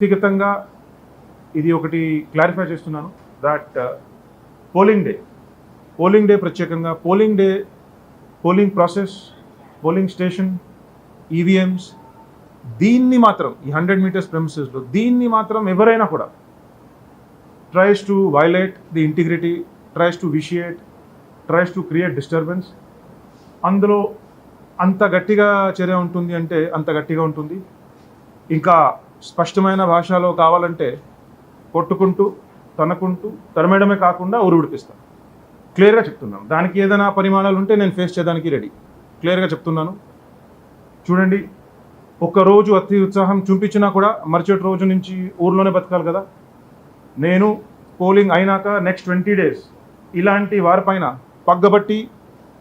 వ్యక్తిగతంగా ఇది ఒకటి క్లారిఫై చేస్తున్నాను that polling day polling day ప్రత్యేకంగా polling day polling process polling station EVMs దీన్ని మాత్రం ఈ హండ్రెడ్ మీటర్స్ ప్రెమిసెస్లో దీన్ని మాత్రం ఎవరైనా కూడా tries to violate the integrity tries to vitiate tries to create disturbance అందులో అంత గట్టిగా చర్య ఉంటుంది అంటే అంత గట్టిగా ఉంటుంది. ఇంకా స్పష్టమైన భాషలో కావాలంటే కొట్టుకుంటూ తనకుంటూ తనమేయడమే కాకుండా ఉరుడిపిస్తాను క్లియర్గా చెప్తున్నాను. దానికి ఏదైనా పరిమాణాలు ఉంటే నేను ఫేస్ చేయడానికి రెడీ. క్లియర్గా చెప్తున్నాను. చూడండి ఒక్క రోజు అతి ఉత్సాహం చూపించినా కూడా మరుసటి రోజు నుంచి ఊర్లోనే బతకాలి కదా. నేను పోలింగ్ అయినాక నెక్స్ట్ ట్వంటీ డేస్ ఇలాంటి వారిపైన పగ్గబట్టి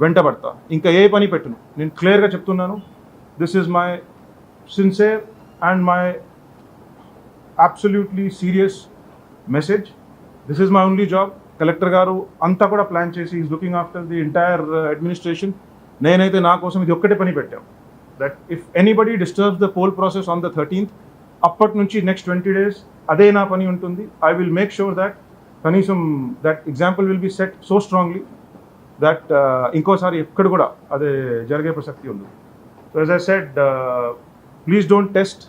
వెంటబడతా. ఇంకా ఏ పని పెట్టును. నేను క్లియర్గా చెప్తున్నాను. This is my sincere and my absolutely serious message this is my only job collector గారు అంతా కూడా ప్లాన్ చేసి is looking after the entire administration నేనైతే నా కోసం ఇది ఒక్కటే పని పెట్టాం. That if anybody disturbs the poll process on the thirteenth అప్పటి నుంచి నెక్స్ట్ ట్వంటీ డేస్ అదే నా పని ఉంటుంది. I will make sure that కనీసం that example will be set so strongly that ఇంకోసారి ఎక్కడ కూడా అదే జరిగే ప్రసక్తి ఉంది so yes I said please don't test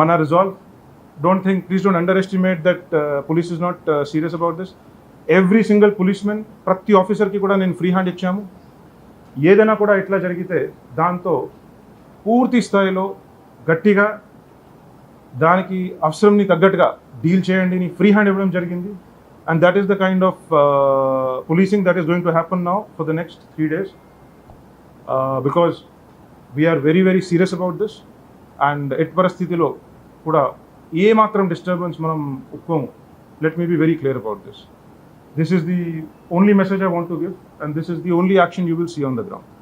మన resolve don't think please don't underestimate that police is not serious about this every single policemen ప్రతి ఆఫీసర్కి కూడా నేను ఫ్రీ హ్యాండ్ ఇచ్చాము. ఏదైనా కూడా ఇట్లా జరిగితే దాంతో పూర్తి స్థాయిలో గట్టిగా దానికి అవసరంని తగ్గట్టుగా డీల్ చేయండి నీ ఫ్రీ హ్యాండ్ ఇవ్వడం జరిగింది. And that is the kind of policing that is going to happen now for the next three days because we are very very serious about this and at పరిస్థితిలో కూడా ఏ మాత్రం disturbance మనం ఒప్పుకోము. Let me be very clear about this this is the only message I want to give and this is the only action you will see on the ground